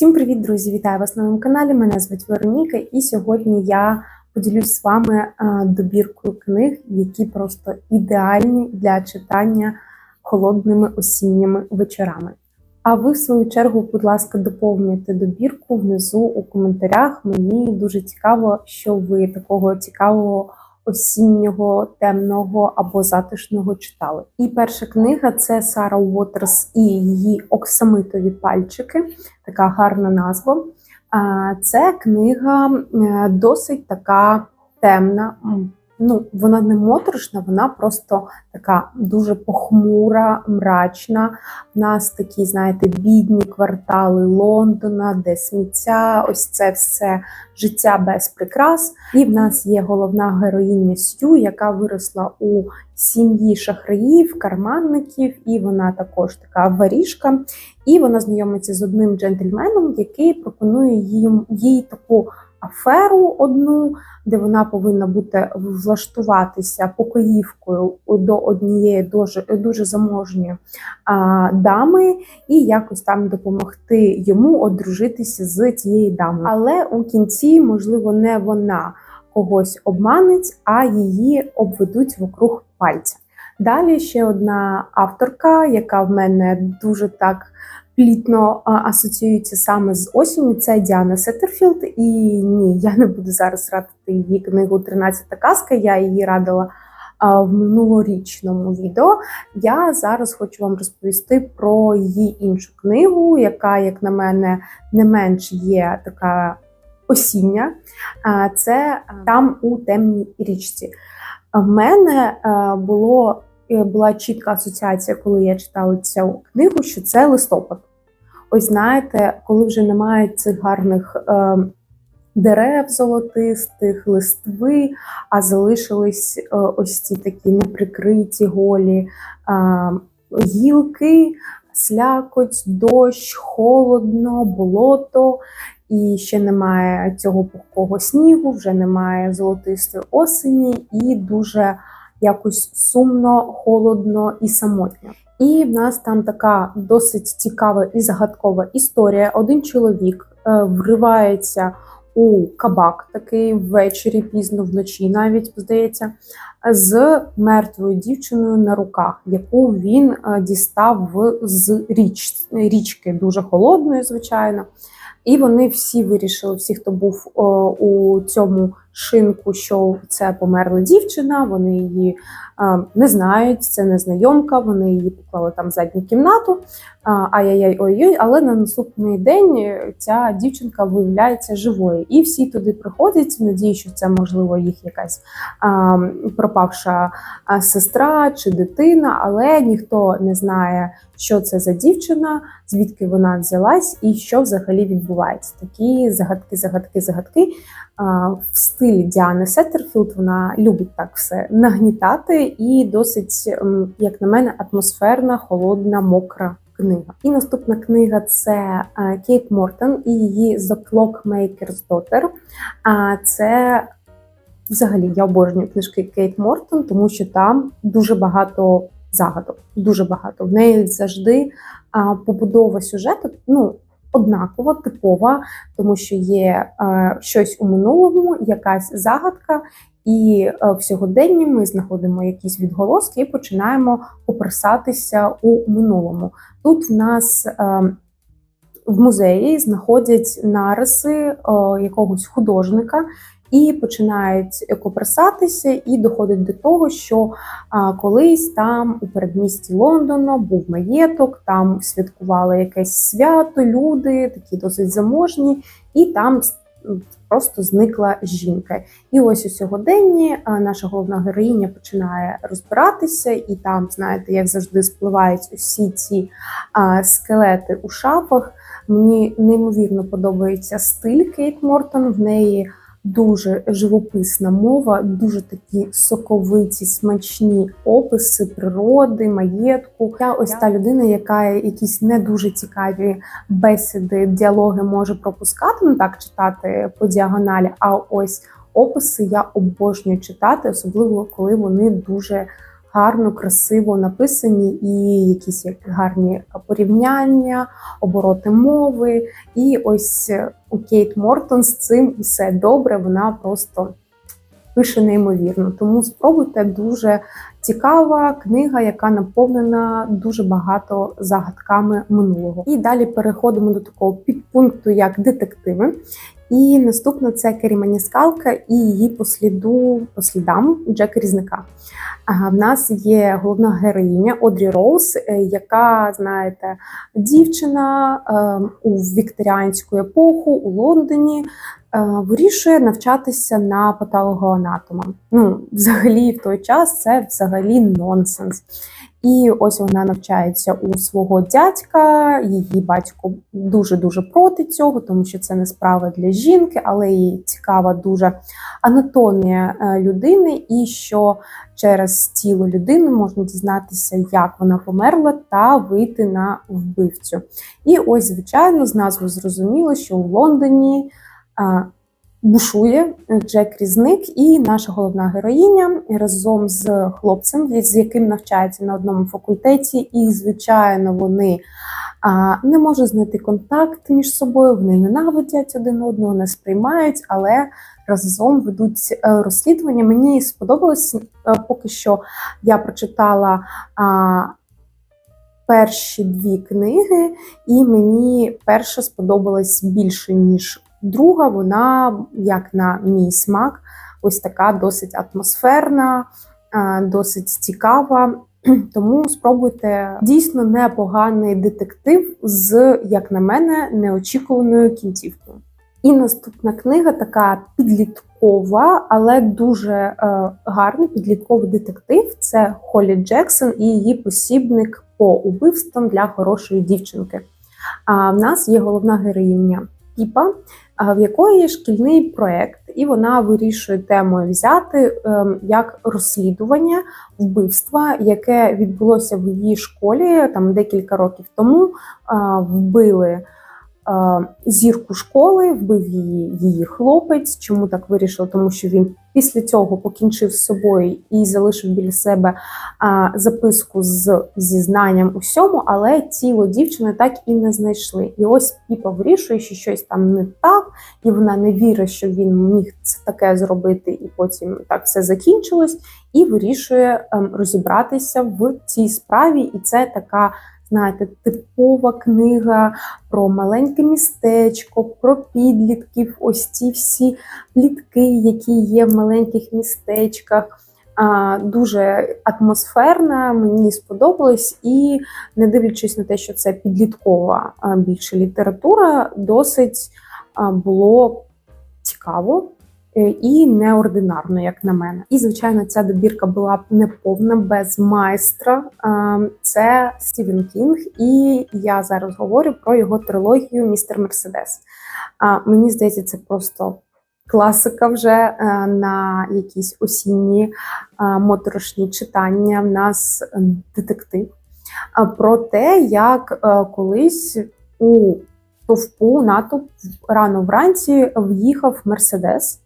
Всім привіт, друзі! Вітаю вас на моєму каналі. Мене звуть Вероніка, і сьогодні я поділюсь з вами е, добіркою книг, які просто ідеальні для читання холодними осінніми вечорами. А ви, в свою чергу, будь ласка, доповнюйте добірку внизу у коментарях. Мені дуже цікаво, що ви такого цікавого осіннього, темного або затишного читали. І перша книга це Сара Уотерс і її оксамитові пальчики, така гарна назва. Це книга е, досить така темна. Ну, вона не моторошна, вона просто така дуже похмура, мрачна. В нас такі, знаєте, бідні квартали Лондона, де сміття, ось це все життя без прикрас. І в нас є головна героїня Стю, яка виросла у сім'ї шахраїв, карманників, і вона також така варіжка. І вона знайомиться з одним джентльменом, який пропонує їм їй таку аферу одну, де вона повинна бути влаштуватися покоївкою до однієї дуже, дуже заможньої а, дами, і якось там допомогти йому одружитися з цією дамою. Але у кінці, можливо, не вона когось обманить, а її обведуть вокруг пальця. Далі ще одна авторка, яка в мене дуже так плітно асоціюється саме з осінню, це Діана Сеттерфілд. І ні, я не буду зараз радити її книгу «13 казка. Я її радила в минулорічному відео. Я зараз хочу вам розповісти про її іншу книгу, яка, як на мене, не менш є така осіння. Це там у темній річці. В мене було е, була чітка асоціація, коли я читала цю книгу, що це листопад. Ось знаєте, коли вже немає цих гарних е, дерев золотистих, листви, а залишились е, ось ці такі неприкриті голі е, гілки, слякоть, дощ, холодно, болото. І ще немає цього пухкого снігу, вже немає золотистої осені, і дуже якось сумно, холодно і самотньо. І в нас там така досить цікава і загадкова історія. Один чоловік е, вривається у кабак, такий ввечері, пізно вночі, навіть здається, з мертвою дівчиною на руках, яку він е, дістав з річ, річки, дуже холодної, звичайно. І вони всі вирішили, всі, хто був о, у цьому шинку, що це померла дівчина, вони її а, не знають, це незнайомка, вони її поклали там в задню кімнату. Ай-яй-яй, ой-ой, але на наступний день ця дівчинка виявляється живою. І всі туди приходять в надії, що це можливо їх якась а, пропавша сестра чи дитина, але ніхто не знає, що це за дівчина, звідки вона взялась і що взагалі відбувається. Такі загадки, загадки, загадки. В стилі Діани Сеттерфілд вона любить так все нагнітати і досить, як на мене, атмосферна, холодна, мокра книга. І наступна книга це Кейт Мортон і її The Clockmaker's Daughter. А це взагалі я обожнюю книжки Кейт Мортон, тому що там дуже багато загадок. Дуже багато. В неї завжди побудова сюжету. ну, однакова, типова, тому що є е, щось у минулому, якась загадка, і е, в сьогоденні ми знаходимо якісь відголоски і починаємо попрасатися у минулому. Тут в нас е, в музеї знаходять нариси якогось художника, і починають копресатися, і доходить до того, що а, колись там у передмісті Лондона був маєток, там святкували якесь свято, люди, такі досить заможні, і там просто зникла жінка. І ось у сьогоденні наша головна героїня починає розбиратися, і там, знаєте, як завжди, спливають усі ці а, скелети у шапах. Мені неймовірно подобається стиль Кейт Мортон. В неї Дуже живописна мова, дуже такі соковиті, смачні описи природи, маєтку. Я ось та людина, яка якісь не дуже цікаві бесіди, діалоги може пропускати, ну так читати по діагоналі. А ось описи я обожнюю читати, особливо коли вони дуже гарно, красиво написані, і якісь як гарні порівняння, обороти мови. І ось у Кейт Мортон з цим все добре. Вона просто пише неймовірно. Тому спробуйте дуже цікава книга, яка наповнена дуже багато загадками минулого. І далі переходимо до такого підпункту, як детективи. І наступна це Кері Маніскалка і її посліду по слідам Джека Різника. В нас є головна героїня Одрі Роуз, е, яка, знаєте, дівчина е, у вікторіанську епоху у Лондоні. е, Вирішує навчатися на патологоанатома. Ну, взагалі, в той час це взагалі нонсенс. І ось вона навчається у свого дядька. Її батько дуже дуже проти цього, тому що це не справа для жінки, але їй цікава дуже анатомія е, людини, і що через тіло людини можна дізнатися, як вона померла, та вийти на вбивцю. І ось, звичайно, з назви зрозуміло, що у Лондоні. Бушує Джек Різник, і наша головна героїня разом з хлопцем, з яким навчається на одному факультеті, і, звичайно, вони не можуть знайти контакт між собою, вони ненавидять один одного, не сприймають, але разом ведуть е, розслідування. Мені сподобалось е, поки що я прочитала. Перші дві книги, і мені перша сподобалась більше, ніж друга. Вона, як на мій смак, ось така досить атмосферна, досить цікава. Тому спробуйте дійсно непоганий детектив з, як на мене, неочікуваною кінцівкою. І наступна книга така підліткова, але дуже е, гарний підлітковий детектив. Це Холі Джексон і її посібник по убивствам для хорошої дівчинки. А в нас є головна героїня Піпа, в якої є шкільний проект, і вона вирішує темою взяти ем, як розслідування вбивства, яке відбулося в її школі там декілька років тому. Вбили зірку школи, вбив її її хлопець. Чому так вирішив? Тому що він після цього покінчив з собою і залишив біля себе записку з зізнанням усьому, але тіло дівчини так і не знайшли. І ось Піпа вирішує, що щось там не так, і вона не вірить, що він міг це таке зробити, і потім так все закінчилось. І вирішує ем, розібратися в цій справі. І це така, знаєте, типова книга про маленьке містечко, про підлітків, ось ці всі плітки, які є в маленьких містечках. Дуже атмосферна, мені сподобалось, і не дивлячись на те, що це підліткова більше література, досить було цікаво і неординарно, як на мене. І звичайно, ця добірка була б неповна без майстра. Це Стівен Кінг, і я зараз говорю про його трилогію Містер Мерседес. А Мені здається, це просто класика вже е, на якісь осінні е, моторошні читання. В нас е, детектив про те, як е, колись у товпу натовп рано вранці в'їхав Мерседес.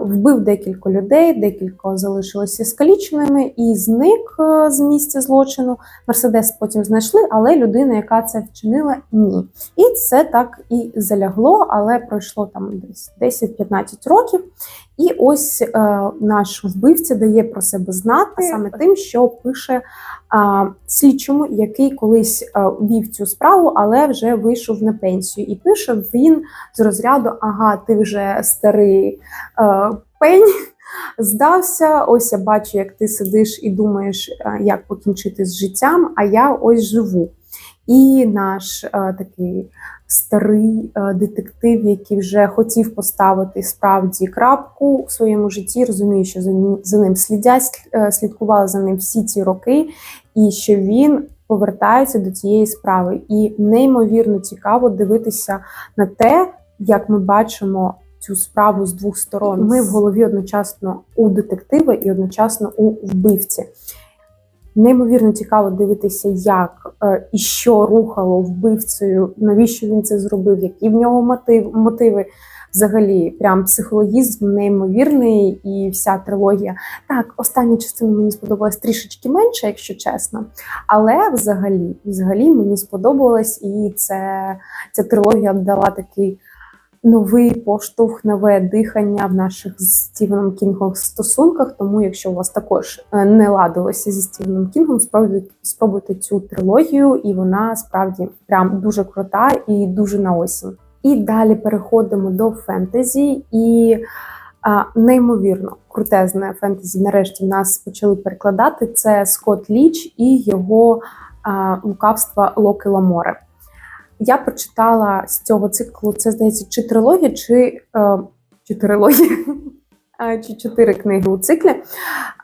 Вбив декілька людей, декілька залишилися скаліченими і зник е, з місця злочину. Мерседес потім знайшли, але людина, яка це вчинила, ні. І це так і залягло, але пройшло там десь 10-15 років. І ось е, наш вбивця дає про себе знати саме тим, що пише а, слідчому, який колись а, вів цю справу, але вже вийшов на пенсію. І пише він з розряду: Ага, ти вже старий е, пень. Здався, ось я бачу, як ти сидиш і думаєш, е, як покінчити з життям, а я ось живу. І наш е, такий старий е, детектив, який вже хотів поставити справді крапку в своєму житті, розуміє, що за за ним слідять, е, слідкували за ним всі ці роки, і що він повертається до цієї справи. І неймовірно цікаво дивитися на те, як ми бачимо. Цю справу з двох сторон. Ми в голові одночасно у детектива і одночасно у вбивці. Неймовірно цікаво дивитися, як е, і що рухало вбивцею, навіщо він це зробив, які в нього мотив, мотиви. взагалі прям психологізм неймовірний і вся трилогія. Так, остання частина мені сподобалась трішечки менше, якщо чесно. Але взагалі, взагалі мені сподобалось, і це ця трилогія дала такий новий поштовх, нове дихання в наших з Стівеном Кінгом стосунках. Тому, якщо у вас також е, не ладилося зі Стівеном Кінгом, спробуйте, спробуйте цю трилогію, і вона справді прям дуже крута і дуже на осінь. І далі переходимо до фентезі і. А, Неймовірно, крутезне фентезі. Нарешті нас почали перекладати. Це Скотт Ліч і його а, лукавства Локи Ламоре. Я прочитала з цього циклу, це здається, чи трилогія, чи, е, чи трилогія, чи чотири книги у циклі.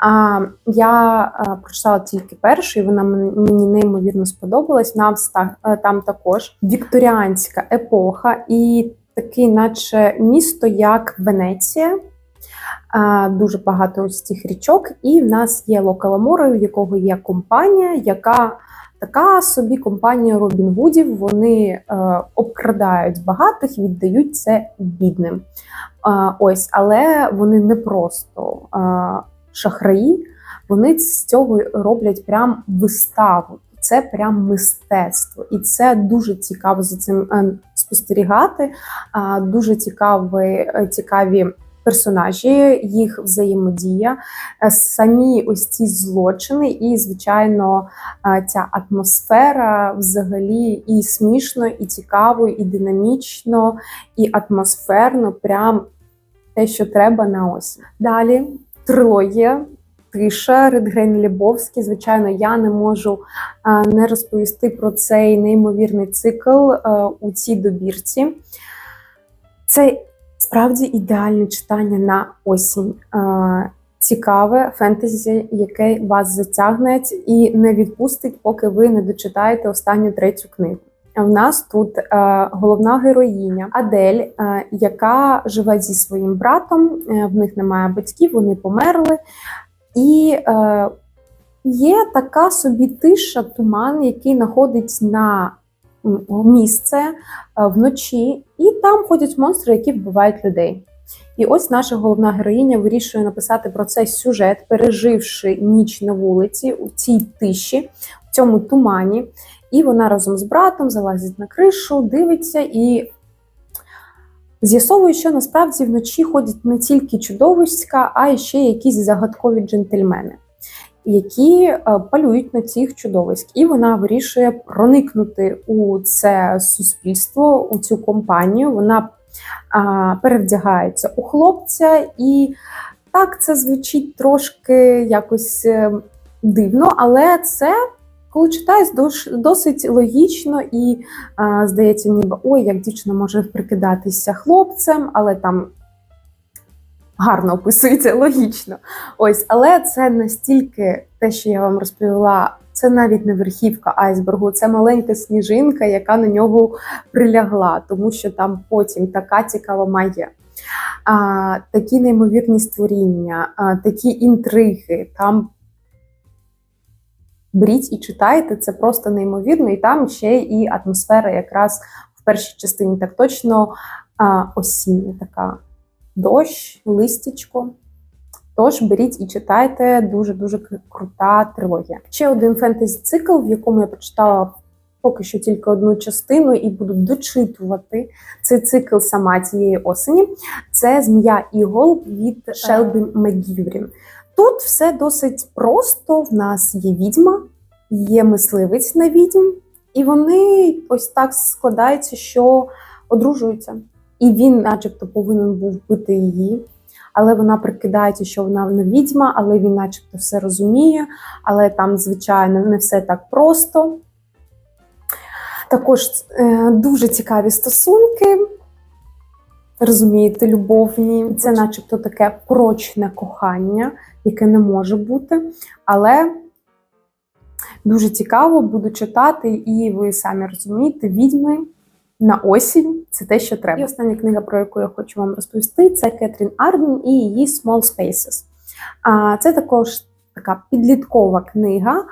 А, Я е, прочитала тільки першу, і вона мені неймовірно сподобалась. Нам е, там також вікторіанська епоха і такий, наче місто, як Венеція. Дуже багато ось цих річок, і в нас є Локаламора, у якого є компанія, яка така собі компанія Робін Гудів. Вони е, обкрадають багатих, віддають це бідним. Е, ось, але вони не просто е, шахраї, вони з цього роблять прям виставу. Це прям мистецтво, і це дуже цікаво за цим е, спостерігати. Дуже цікаві, е, цікаві персонажі, їх взаємодія, е, самі ось ці злочини, і, звичайно, е, ця атмосфера взагалі і смішно, і цікаво, і динамічно, і атмосферно, прям те, що треба на осінь. Далі трилогія. Тиша Редгрейн Лібовський. Звичайно, я не можу е, не розповісти про цей неймовірний цикл у цій добірці. Це Справді ідеальне читання на осінь. Цікаве фентезі, яке вас затягне і не відпустить, поки ви не дочитаєте останню третю книгу. В нас тут е, головна героїня Адель, е, яка живе зі своїм братом. Е, в них немає батьків, вони померли. І є така собі тиша, туман, який знаходить на місце е, вночі, і там ходять монстри, які вбивають людей. І ось наша головна героїня вирішує написати про цей сюжет, переживши ніч на вулиці у цій тиші, в цьому тумані. І вона разом з братом залазить на кришу, дивиться і з'ясовує, що насправді вночі ходять не тільки чудовиська, а й ще якісь загадкові джентльмени які е, палюють на цих чудовиськ, і вона вирішує проникнути у це суспільство, у цю компанію. Вона перевдягається у хлопця, і так це звучить трошки якось е, дивно, але це. Коли читаєш, досить логічно і а, здається, ніби ой, як дівчина може прикидатися хлопцем, але там гарно описується логічно. Ось, але це настільки те, що я вам розповіла. Це навіть не верхівка айсбергу, це маленька сніжинка, яка на нього прилягла, тому що там потім така цікава магія. А, Такі неймовірні створіння, а, такі інтриги. Там беріть і читайте, це просто неймовірно, і там ще і атмосфера якраз в першій частині так точно а, осіння така дощ, листячко. Тож беріть і читайте дуже-дуже крута трилогія. Ще один фентезі-цикл, в якому я прочитала поки що тільки одну частину, і буду дочитувати цей цикл сама цієї осені. Це Змія Ігол від Шелбі Мегіврін. Тут все досить просто. В нас є відьма, є мисливець на відьм, і вони ось так складаються, що одружуються. І він, начебто, повинен був вбити її, але вона прикидається, що вона не відьма, але він, начебто, все розуміє. Але там, звичайно, не все так просто. Також е, дуже цікаві стосунки. Розумієте, любовні. Це, начебто, таке прочне кохання, яке не може бути. Але дуже цікаво буду читати, і ви самі розумієте, відьми на осінь це те, що треба. І остання книга, про яку я хочу вам розповісти, це Кетрін Арден і її Small Spaces. А це також така підліткова книга.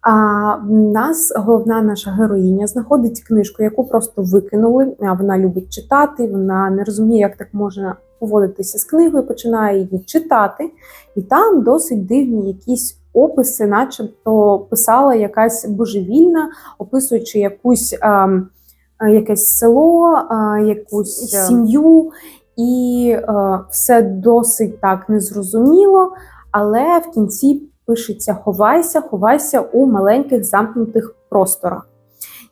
А в нас головна наша героїня знаходить книжку, яку просто викинули. Вона любить читати, вона не розуміє, як так можна поводитися з книгою, починає її читати, і там досить дивні якісь описи, начебто писала якась божевільна, описуючи якусь. ем, Якесь село, е, якусь сім'ю, і е, все досить так незрозуміло, але в кінці пишеться: ховайся, ховайся у маленьких замкнутих просторах.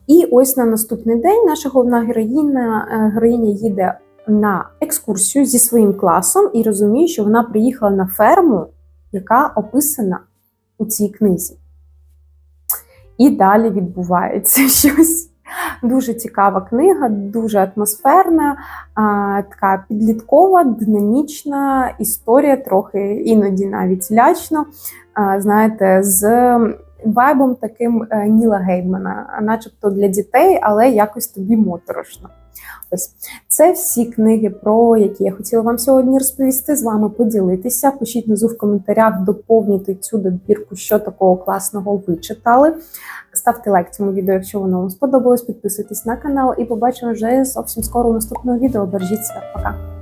І ось на наступний день наша головна героїня, е, героїня їде на екскурсію зі своїм класом і розуміє, що вона приїхала на ферму, яка описана у цій книзі. І далі відбувається щось. Дуже цікава книга, дуже атмосферна, така підліткова, динамічна історія, трохи іноді навіть лячно. Знаєте, з вайбом таким е, Ніла Геймана, начебто для дітей, але якось тобі моторошно. Ось це всі книги, про які я хотіла вам сьогодні розповісти, з вами поділитися. Пишіть внизу в коментарях, доповнюйте цю добірку, що такого класного ви читали. Ставте лайк цьому відео, якщо воно вам сподобалось. Підписуйтесь на канал і побачимо вже зовсім скоро у наступному відео. Бережіть себе, пока!